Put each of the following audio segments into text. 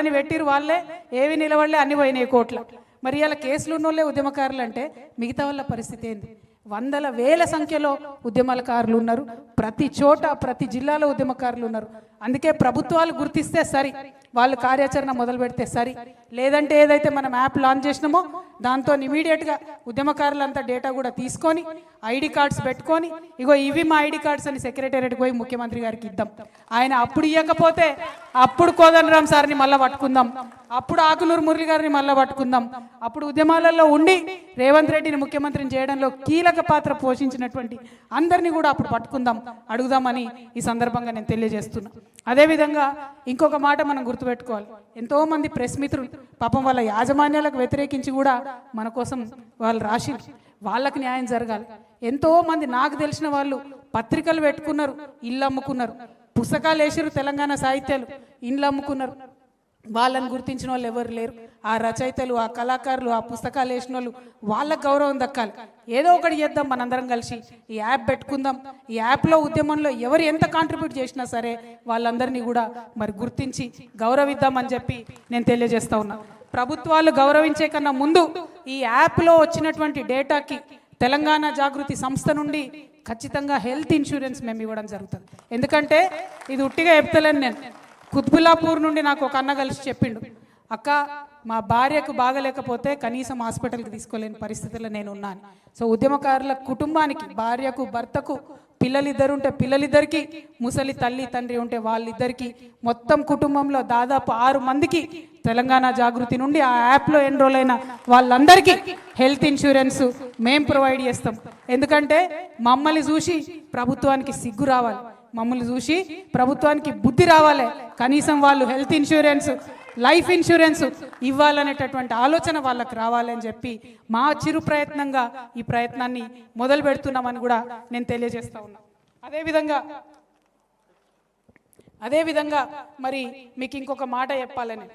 అని పెట్టిరు వాళ్ళే ఏవి నిలబడలే అన్ని పోయినాయి కోట్ల. మరి ఇలా కేసులు ఉన్నోళ్ళే ఉద్యమకారులు అంటే మిగతా వాళ్ళ పరిస్థితి ఏంది? వందల వేల సంఖ్యలో ఉద్యమకారులు ఉన్నారు ప్రతి చోట ప్రతి జిల్లాలో ఉద్యమకారులు ఉన్నారు. అందుకే ప్రభుత్వాలు గుర్తిస్తే సరి వాళ్ళు కార్యాచరణ మొదలు పెడితే సరి. లేదంటే ఏదైతే మనం యాప్ లాంచ్ చేసినామో దాంతో ఇమీడియట్గా ఉద్యమకారులంతా డేటా కూడా తీసుకొని ఐడి కార్డ్స్ పెట్టుకొని ఇగో ఇవి మా ఐడి కార్డ్స్ అని సెక్రటేరియట్కి పోయి ముఖ్యమంత్రి గారికి ఇద్దాం. ఆయన అప్పుడు ఇవ్వకపోతే అప్పుడు కోదండరామ్ సార్ని మళ్ళీ పట్టుకుందాం. అప్పుడు ఆకునూరు మురళి గారిని మళ్ళీ పట్టుకుందాం. అప్పుడు ఉద్యమాలలో ఉండి రేవంత్ రెడ్డిని ముఖ్యమంత్రిని చేయడంలో కీలక పాత్ర పోషించినటువంటి అందరినీ కూడా అప్పుడు పట్టుకుందాం అడుగుదామని ఈ సందర్భంగా నేను తెలియజేస్తున్నాను అదేవిధంగా ఇంకొక మాట మనం గుర్తుపెట్టుకోవాలి. ఎంతోమంది ప్రెస్ మిత్రులు పాపం వాళ్ళ యాజమాన్యాలకు వ్యతిరేకించి కూడా మన కోసం వాళ్ళు రాసి వాళ్ళకి న్యాయం జరగాలి. ఎంతోమంది నాకు తెలిసిన వాళ్ళు పత్రికలు పెట్టుకున్నారు ఇల్లు అమ్ముకున్నారు. పుస్తకాలు వేసారు తెలంగాణ సాహిత్యాలు ఇండ్లు అమ్ముకున్నారు. వాళ్ళని గుర్తించిన వాళ్ళు ఎవరు లేరు. ఆ రచయితలు ఆ కళాకారులు ఆ పుస్తకాలు వేసిన వాళ్ళు వాళ్ళకి గౌరవం దక్కాలి. ఏదో ఒకటి చేద్దాం మనందరం కలిసి. ఈ యాప్ పెట్టుకుందాం. ఈ యాప్లో ఉద్యమంలో ఎవరు ఎంత కాంట్రిబ్యూట్ చేసినా సరే వాళ్ళందరినీ కూడా మరి గుర్తించి గౌరవిద్దామని చెప్పి నేను తెలియజేస్తా ఉన్నా. ప్రభుత్వాలు గౌరవించే కన్నా ముందు ఈ యాప్లో వచ్చినటువంటి డేటాకి తెలంగాణ జాగృతి సంస్థ నుండి ఖచ్చితంగా హెల్త్ ఇన్సూరెన్స్ మేము ఇవ్వడం జరుగుతుంది. ఎందుకంటే ఇది ఉట్టిగా చెప్తలేను నేను. కుత్బుల్లాపూర్ నుండి నాకు ఒక అన్న కలిసి చెప్పిండు. అక్క మా భార్యకు బాగలేకపోతే కనీసం హాస్పిటల్కి తీసుకోలేని పరిస్థితుల్లో నేను ఉన్నాను. సో ఉద్యమకారుల కుటుంబానికి భార్యకు భర్తకు పిల్లలిద్దరు ఉంటే పిల్లలిద్దరికి ముసలి తల్లి తండ్రి ఉంటే వాళ్ళిద్దరికి మొత్తం కుటుంబంలో దాదాపు ఆరు మందికి తెలంగాణ జాగృతి నుండి ఆ యాప్లో ఎన్రోల్ అయిన వాళ్ళందరికీ హెల్త్ ఇన్సూరెన్స్ మేం ప్రొవైడ్ చేస్తాం. ఎందుకంటే మమ్మల్ని చూసి ప్రభుత్వానికి సిగ్గు రావాలి. మమ్మల్ని చూసి ప్రభుత్వానికి బుద్ధి రావాలి. కనీసం వాళ్ళు హెల్త్ ఇన్సూరెన్స్ లైఫ్ ఇన్సూరెన్స్ ఇవ్వాలనేటటువంటి ఆలోచన వాళ్ళకి రావాలని చెప్పి మా చిరు ప్రయత్నంగా ఈ ప్రయత్నాన్ని మొదలు పెడుతున్నామని కూడా నేను తెలియజేస్తా ఉన్నా. అదేవిధంగా అదేవిధంగా మరి మీకు ఇంకొక మాట చెప్పాలని.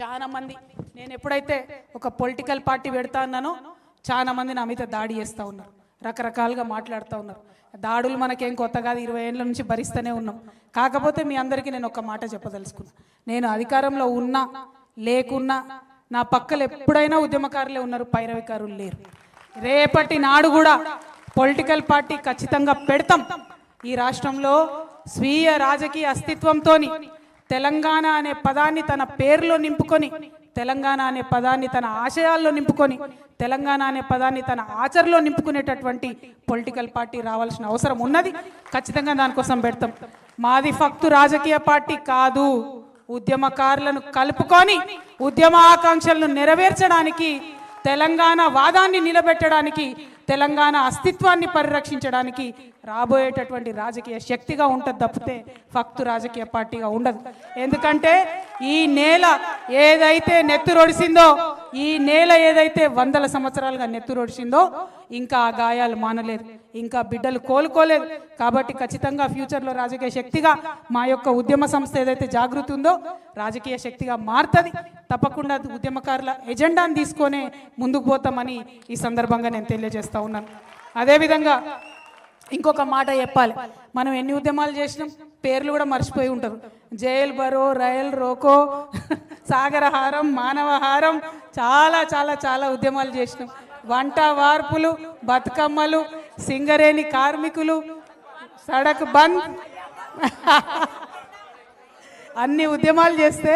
చాలా మంది నేను ఎప్పుడైతే ఒక పొలిటికల్ పార్టీ పెడతా అన్నానో చాలా మంది నా మీద దాడి చేస్తూ ఉన్నారు. రకరకాలుగా మాట్లాడుతూ ఉన్నారు. దాడులు మనకేం కొత్త కాదు ఇరవై ఏళ్ళ నుంచి భరిస్తూనే ఉన్నాం. కాకపోతే మీ అందరికీ నేను ఒక మాట చెప్పదలుచుకున్నా. నేను అధికారంలో ఉన్నా లేకున్నా నా పక్కలు ఎప్పుడైనా ఉద్యమకారులే ఉన్నారు పైరవికారులు లేరు. రేపటి నాడు కూడా పొలిటికల్ పార్టీ ఖచ్చితంగా పెడతాం. ఈ రాష్ట్రంలో స్వీయ రాజకీయ అస్తిత్వంతోని తెలంగాణ అనే పదాన్ని తన పేరులో నింపుకొని తెలంగాణ అనే పదాన్ని తన ఆశయాల్లో నింపుకొని తెలంగాణ అనే పదాన్ని తన ఆచరణలో నింపుకునేటటువంటి పొలిటికల్ పార్టీ రావాల్సిన అవసరం ఉన్నది. ఖచ్చితంగా దానికోసం పెడతాం. మాది ఫక్తు రాజకీయ పార్టీ కాదు. ఉద్యమకారులను కలుపుకొని ఉద్యమ ఆకాంక్షలను నెరవేర్చడానికి తెలంగాణ వాదాన్ని నిలబెట్టడానికి తెలంగాణ అస్తిత్వాన్ని పరిరక్షించడానికి రాబోయేటటువంటి రాజకీయ శక్తిగా ఉంటుంది తప్పితే ఫక్తు రాజకీయ పార్టీగా ఉండదు. ఎందుకంటే ఈ నేల ఏదైతే నెత్తురొడిసిందో ఈ నేల ఏదైతే వందల సంవత్సరాలుగా నెత్తురొడిసిందో ఇంకా ఆ గాయాలు మానలేదు. ఇంకా బిడ్డలు కోలుకోలేదు. కాబట్టి ఖచ్చితంగా ఫ్యూచర్లో రాజకీయ శక్తిగా మా యొక్క ఉద్యమ సంస్థ ఏదైతే జాగృతి ఉందో రాజకీయ శక్తిగా మారుతుంది. తప్పకుండా ఉద్యమకారుల ఎజెండాను తీసుకొనే ముందుకు పోతామని ఈ సందర్భంగా నేను తెలియజేస్తూ ఉన్నాను. అదేవిధంగా ఇంకొక మాట చెప్పాలి. మనం ఎన్ని ఉద్యమాలు చేసినాం పేర్లు కూడా మర్చిపోయి ఉంటారు. జైల్ బరో రైల్ రోకో సాగరహారం మానవహారం చాలా చాలా చాలా ఉద్యమాలు చేసినాం. వంట వార్పులు బతుకమ్మలు సింగరేణి కార్మికులు సడక్ బంద్. అన్ని ఉద్యమాలు చేస్తే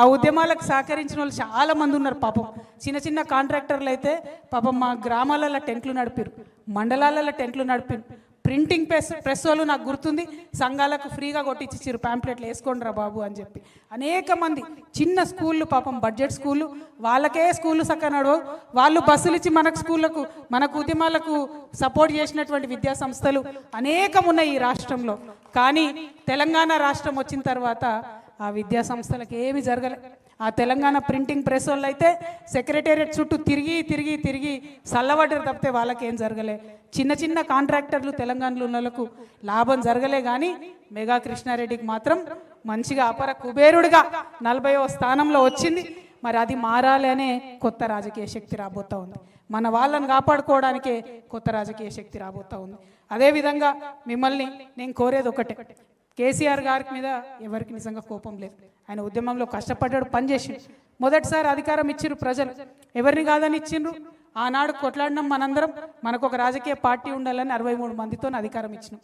ఆ ఉద్యమాలకు సహకరించిన వాళ్ళు చాలా మంది ఉన్నారు పాపం. చిన్న చిన్న కాంట్రాక్టర్లు అయితే పాపం మా గ్రామాలలో టెంట్లు నడిపారు మండలాలలో టెంట్లు నడిపారు ప్రింటింగ్ ప్రెస్ ప్రెస్ వాళ్ళు నాకు గుర్తుంది. సంఘాలకు ఫ్రీగా కొట్టించిచ్చారు ప్యాంప్లెట్లు వేసుకోండి రా బాబు అని చెప్పి. అనేక మంది చిన్న స్కూళ్ళు పాపం బడ్జెట్ స్కూళ్ళు వాళ్ళకే స్కూళ్ళు చక్కగా నడవవు వాళ్ళు బస్సులు ఇచ్చి మనకు స్కూళ్ళకు మనకు ఉద్యమాలకు సపోర్ట్ చేసినటువంటి విద్యా సంస్థలు అనేకం ఉన్నాయి ఈ రాష్ట్రంలో. కానీ తెలంగాణ రాష్ట్రం వచ్చిన తర్వాత ఆ విద్యా సంస్థలకు ఏమి జరగలేదు ఆ తెలంగాణ ప్రింటింగ్ ప్రెస్ వాళ్ళు అయితే సెక్రటేరియట్ చుట్టూ తిరిగి తిరిగి తిరిగి చల్లబడ్డారు తప్పితే వాళ్ళకేం జరగలే. చిన్న చిన్న కాంట్రాక్టర్లు తెలంగాణలో ఉన్నలకు లాభం జరగలే కానీ మెగా కృష్ణారెడ్డికి మాత్రం మంచిగా అపర కుబేరుడిగా నలభైవ స్థానంలో వచ్చింది. మరి అది మారాలి అనే కొత్త రాజకీయ శక్తి రాబోతూ ఉంది. మన వాళ్ళని కాపాడుకోవడానికే కొత్త రాజకీయ శక్తి రాబోతా ఉంది. అదేవిధంగా మిమ్మల్ని నేను కోరేది ఒకటే. కేసీఆర్ గారి మీద ఎవరికి నిజంగా కోపం లేదు. ఆయన ఉద్యమంలో కష్టపడ్డాడు పనిచేసి మొదటిసారి అధికారం ఇచ్చిర్రు ప్రజలు. ఎవరిని కాదని ఇచ్చిండ్రు ఆనాడు కొట్లాడినాం మనందరం. మనకు ఒక రాజకీయ పార్టీ ఉండాలని అరవై మూడు మందితో అధికారం ఇచ్చినాం.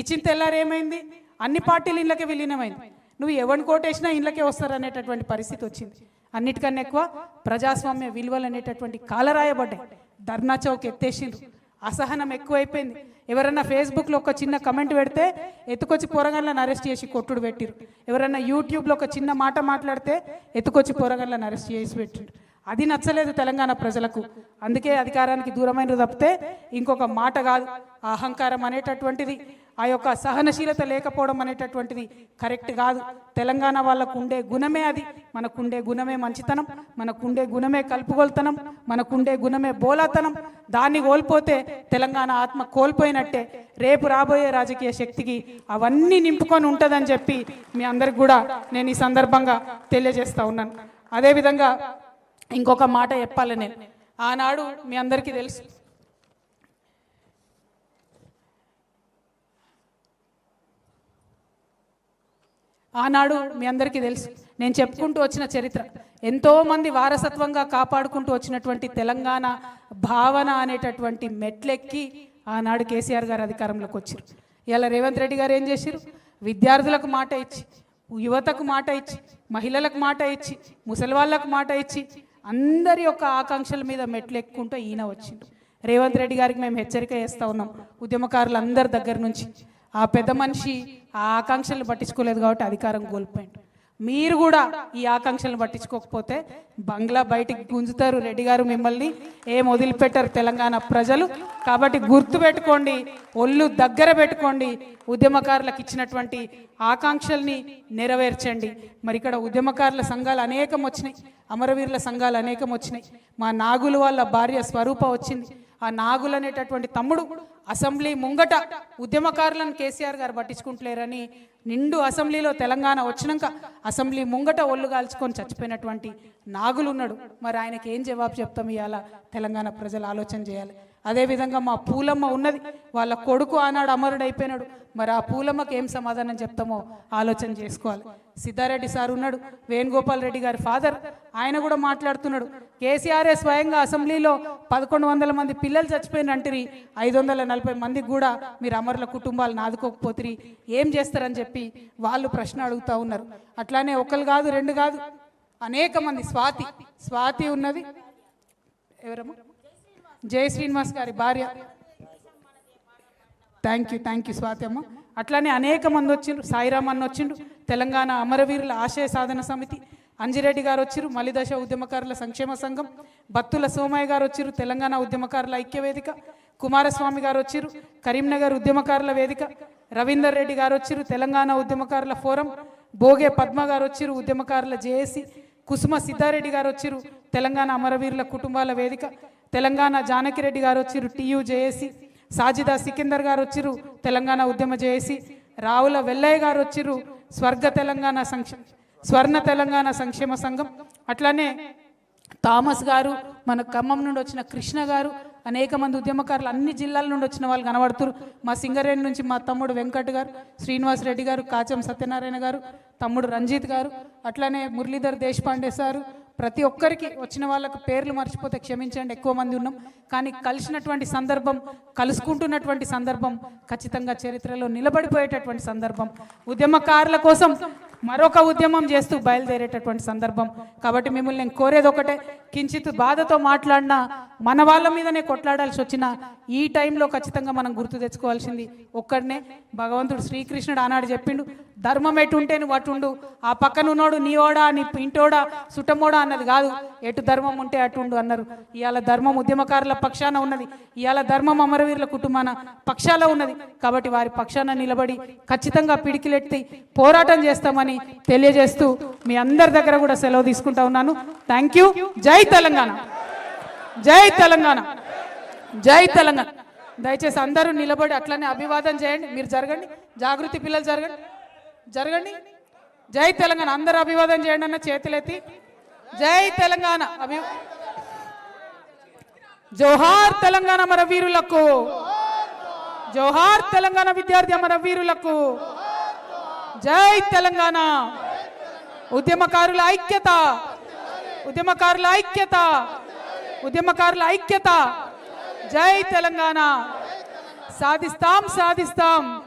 ఇచ్చిన తెల్లారు ఏమైంది? అన్ని పార్టీలు ఇళ్ళకే విలీనమైంది. నువ్వు ఎవరిని కోటేసినా ఇళ్ళకే వస్తారు అనేటటువంటి పరిస్థితి వచ్చింది. అన్నిటికన్నా ఎక్కువ ప్రజాస్వామ్య విలువలు అనేటటువంటి కాలరాయబడ్డాయి. ధర్నా చౌక్ ఎత్తేసిండ్రు. అసహనం ఎక్కువైపోయింది. ఎవరన్నా ఫేస్బుక్లో ఒక చిన్న కమెంట్ పెడితే ఎత్తుకొచ్చి పొరగళ్ళని అరెస్ట్ చేసి కొట్టుడు పెట్టిరు. ఎవరన్నా యూట్యూబ్లో ఒక చిన్న మాట మాట్లాడితే ఎత్తుకొచ్చి పొరగళ్ళని అరెస్ట్ చేసి పెట్టిరు. అది నచ్చలేదు తెలంగాణ ప్రజలకు. అందుకే అధికారానికి దూరమైన తప్పితే ఇంకొక మాట కాదు. అహంకారం అనేటటువంటిది. ఆ యొక్క సహనశీలత లేకపోవడం అనేటటువంటిది కరెక్ట్ కాదు. తెలంగాణ వాళ్ళకు ఉండే గుణమే అది. మనకుండే గుణమే మంచితనం మనకుండే గుణమే కలుపుగోలుతనం మనకుండే గుణమే బోలాతనం. దాన్ని కోల్పోతే తెలంగాణ ఆత్మ కోల్పోయినట్టే. రేపు రాబోయే రాజకీయ శక్తికి అవన్నీ నింపుకొని ఉంటుందని చెప్పి మీ అందరికి కూడా నేను ఈ సందర్భంగా తెలియజేస్తూ ఉన్నాను. అదేవిధంగా ఇంకొక మాట చెప్పాలి నేను. ఆనాడు మీ అందరికీ తెలుసు. ఆనాడు మీ అందరికీ తెలుసు. నేను చెప్పుకుంటూ వచ్చిన చరిత్ర. ఎంతో మంది వారసత్వంగా కాపాడుకుంటూ వచ్చినటువంటి తెలంగాణ భావన అనేటటువంటి మెట్లెక్కి ఆనాడు కేసీఆర్ గారు అధికారంలోకి వచ్చారు. ఇలా రేవంత్ రెడ్డి గారు ఏం చేశారు? విద్యార్థులకు మాట ఇచ్చి యువతకు మాట ఇచ్చి మహిళలకు మాట ఇచ్చి ముసలి వాళ్ళకు మాట ఇచ్చి అందరి యొక్క ఆకాంక్షల మీద మెట్లు ఎక్కుంటూ ఈయన వచ్చిండు. రేవంత్ రెడ్డి గారికి మేము హెచ్చరిక చేస్తూ ఉన్నాం. ఉద్యమకారులు అందరి దగ్గర నుంచి ఆ పెద్ద మనిషి ఆ ఆకాంక్షలు పట్టించుకోలేదు కాబట్టి అధికారం కోల్పోయిండు మీరు కూడా ఈ ఆకాంక్షలను పట్టించుకోకపోతే బంగ్లా బయటికి గుంజుతారు రెడ్డి గారు మిమ్మల్ని. ఏం వదిలిపెట్టారు తెలంగాణ ప్రజలు. కాబట్టి గుర్తు పెట్టుకోండి ఒళ్ళు దగ్గర పెట్టుకోండి. ఉద్యమకారులకు ఇచ్చినటువంటి ఆకాంక్షల్ని నెరవేర్చండి. మరి ఇక్కడ ఉద్యమకారుల సంఘాలు అనేకం వచ్చినాయి. అమరవీరుల సంఘాలు అనేకం వచ్చినాయి. మా నాగులు వాళ్ళ భార్య స్వరూప వచ్చింది. ఆ నాగులు అనేటటువంటి తమ్ముడు అసెంబ్లీ ముంగట ఉద్యమకారులను కేసీఆర్ గారు పట్టించుకుంటలేరని నిండు అసెంబ్లీలో తెలంగాణ వచ్చినాక అసెంబ్లీ ముంగట ఒళ్ళు కాల్చుకొని చచ్చిపోయినటువంటి నాగులు ఉన్నాడు మరి ఆయనకి ఏం జవాబు చెప్తాం ఇవాళ? తెలంగాణ ప్రజలు ఆలోచన చేయాలి. అదేవిధంగా మా పూలమ్మ ఉన్నది. వాళ్ళ కొడుకు ఆనాడు అమరుడు అయిపోయినాడు. మరి ఆ పూలమ్మకి ఏం సమాధానం చెప్తామో ఆలోచన చేసుకోవాలి. సిద్ధారెడ్డి సార్ ఉన్నాడు వేణుగోపాల్ రెడ్డి గారి ఫాదర్. ఆయన కూడా మాట్లాడుతున్నాడు. కేసీఆర్ఏ స్వయంగా అసెంబ్లీలో పదకొండు వందల మంది పిల్లలు చచ్చిపోయినంటిరి ఐదు వందల నలభై మందికి కూడా మీరు అమరుల కుటుంబాలను ఆదుకోకపోతే ఏం చేస్తారని చెప్పి వాళ్ళు ప్రశ్న అడుగుతా ఉన్నారు. అట్లానే ఒకరు కాదు రెండు కాదు అనేక మంది స్వాతి స్వాతి ఉన్నది. ఎవరమ్మా? జయ శ్రీనివాస్ గారి భార్య. Thank you thank you Swathi అమ్మ అట్లానే అనేక మంది వచ్చిండ్రు. సాయిరామ్ అన్న వచ్చిండు. తెలంగాణ అమరవీరుల ఆశయ సాధన సమితి. అంజిరెడ్డి గారు వచ్చిరు మలిదశ ఉద్యమకారుల సంక్షేమ సంఘం. బత్తుల సోమయ్య గారు వచ్చిరు తెలంగాణ ఉద్యమకారుల ఐక్య వేదిక కుమారస్వామి గారు వచ్చిరు కరీంనగర్ ఉద్యమకారుల వేదిక. రవీందర్ రెడ్డి గారు వచ్చిరు తెలంగాణ ఉద్యమకారుల ఫోరం. భోగే పద్మ గారు వచ్చిరు ఉద్యమకారుల జేఏసీ. కుసుమ సిద్ధారెడ్డి గారు వచ్చిరు తెలంగాణ అమరవీరుల కుటుంబాల వేదిక. తెలంగాణ జానకిరెడ్డి గారు వచ్చిరు టీయూ జేఏసీ సాజిదా సికిందర్ గారు వచ్చిరు తెలంగాణ ఉద్యమ జేఏసీ రావుల వెల్లయ్య గారు వచ్చిరు స్వర్గ తెలంగాణ సంక్షేమ స్వర్ణ తెలంగాణ సంక్షేమ సంఘం అట్లానే థామస్ గారు మన ఖమ్మం నుండి వచ్చిన కృష్ణ గారు అనేక మంది ఉద్యమకారులు అన్ని జిల్లాల నుండి వచ్చిన వాళ్ళు కనబడుతురు. మా సింగరేణి నుంచి మా తమ్ముడు వెంకట్ గారు శ్రీనివాస్ రెడ్డి గారు కాచం సత్యనారాయణ గారు తమ్ముడు రంజిత్ గారు అట్లానే మురళీధర్ దేశపాండే సారు ప్రతి ఒక్కరికి వచ్చిన వాళ్ళకు పేర్లు మర్చిపోతే క్షమించండి ఎక్కువ మంది ఉన్నాం. కానీ కలిసినటువంటి సందర్భం కలుసుకుంటున్నటువంటి సందర్భం ఖచ్చితంగా చరిత్రలో నిలబడిపోయేటటువంటి సందర్భం ఉద్యమకారుల కోసం మరొక ఉద్యమం చేస్తూ బయలుదేరేటటువంటి సందర్భం. కాబట్టి మిమ్మల్ని నేను కోరేది ఒకటే కించిత్ బాధతో మాట్లాడినా మన వాళ్ళ మీదనే కొట్లాడాల్సి వచ్చిన ఈ టైంలో ఖచ్చితంగా మనం గుర్తు తెచ్చుకోవాల్సింది ఒక్కడనే. భగవంతుడు శ్రీకృష్ణుడు ఆనాడు చెప్పిండు ధర్మం ఎటు ఉంటే నువ్వు అటుండు ఆ పక్కన ఉన్నోడు నీవోడా నీ ఇంటోడా సుటమోడా అన్నది కాదు. ఎటు ధర్మం ఉంటే అటుండు అన్నారు. ఇవాళ ధర్మం ఉద్యమకారుల పక్షాన ఉన్నది. ఇవాళ ధర్మం అమరవీరుల కుటుంబాన పక్షాల ఉన్నది. కాబట్టి వారి పక్షాన నిలబడి ఖచ్చితంగా పిడికిలెత్తి పోరాటం చేస్తామని తెలియజేస్తూ మీ అందరి దగ్గర కూడా సెలవు తీసుకుంటా ఉన్నాను. థ్యాంక్ యూ జై తెలంగాణ. జై తెలంగాణ. జై తెలంగాణ. దయచేసి అందరూ నిలబడి అట్లనే అభివాదం చేయండి. మీరు జరగండి. జాగృతి పిల్లలు జరగండి. జరగండి. జై తెలంగాణ. అందరూ అభివాదం చేయండి అన్న చేతులెత్తి. జై తెలంగాణ. అభి జోహార్ తెలంగాణ మన వీరులకు జోహార్ తెలంగాణ విద్యార్థి అమర వీరులకు జై తెలంగాణ. ఉద్యమకారుల ఐక్యత. ఉద్యమకారుల ఐక్యత. ఉద్యమకారుల ఐక్యత. జై తెలంగాణ. సాధిస్తాం సాధిస్తాం.